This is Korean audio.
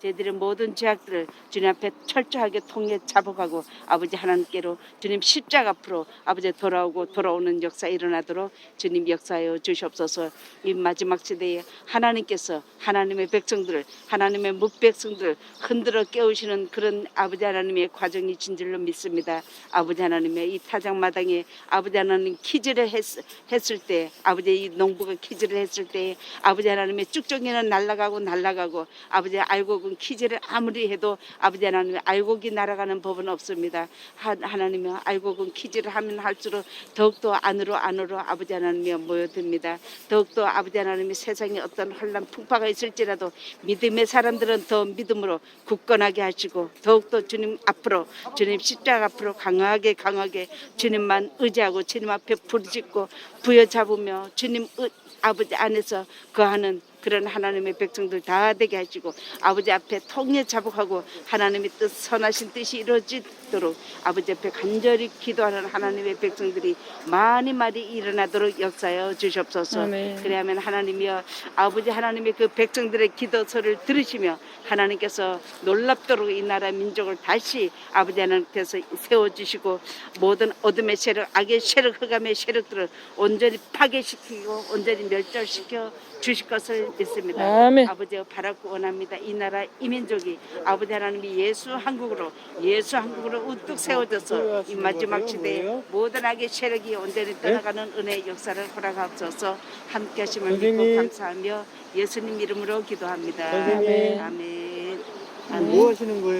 저희들의 모든 죄악들을 주님 앞에 철저하게 통해 잡아가고 아버지 하나님께로 주님 십자가 앞으로 아버지 돌아오고 돌아오는 역사 일어나도록 주님 역사하여 주시옵소서. 이 마지막 시대에 하나님께서 하나님의 백성들을 하나님의 묵백성들을 흔들어 깨우시는 그런 아버지 하나님의 과정이 진줄로 믿습니다. 아버지 하나님의 이 타작마당에 아버지 하나님 키즈를 했, 했을 때 아버지 이 농부가 키즈를 했을 때 아버지 하나님의 쭉정이는 날아가고 날아가고 아버지 알 곡은 키즈를 아무리 해도 아버지 하나님의 알곡이 날아가는 법은 없습니다. 하, 하나님의 알곡은 키즈를 하면 할수록 더욱더 안으로 안으로 아버지 하나님이 모여듭니다. 더욱더 아버지 하나님의 세상에 어떤 혼란 풍파가 있을지라도 믿음의 사람들은 더 믿음으로 굳건하게 하시고 더욱더 주님 앞으로 주님 십자가 앞으로 강하게 강하게 주님만 의지하고 주님 앞에 부르짖고 부여잡으며 주님 의- 아버지 안에서 거하는 그런 하나님의 백성들 다 되게 하시고 아버지 앞에 통해 자복하고 하나님의 뜻 선하신 뜻이 이루어지도록 아버지 앞에 간절히 기도하는 하나님의 백성들이 많이 많이 일어나도록 역사여 주시옵소서. 아멘. 그래야만 하나님이여 아버지 하나님의 그 백성들의 기도서를 들으시며 하나님께서 놀랍도록 이 나라 민족을 다시 아버지 하나님께서 세워주시고 모든 어둠의 세력 악의 세력 흑암의 세력들을 온전히 파괴시키고 온전히 멸절시켜 주실 것을 믿습니다. 아멘. 아버지여 바라고 원합니다. 이 나라 이 민족이 아버지 하나님이 예수 한국으로 예수 한국으로 우뚝 세워져서 이 마지막 시대에 모든 악의 세력이 온전히 떠나가는 은혜의 역사를 허락하옵소서 함께 하심을 믿고. 감사하며 예수님 이름으로 기도합니다. 선생님. 아멘. 뭐 하시는 거예요?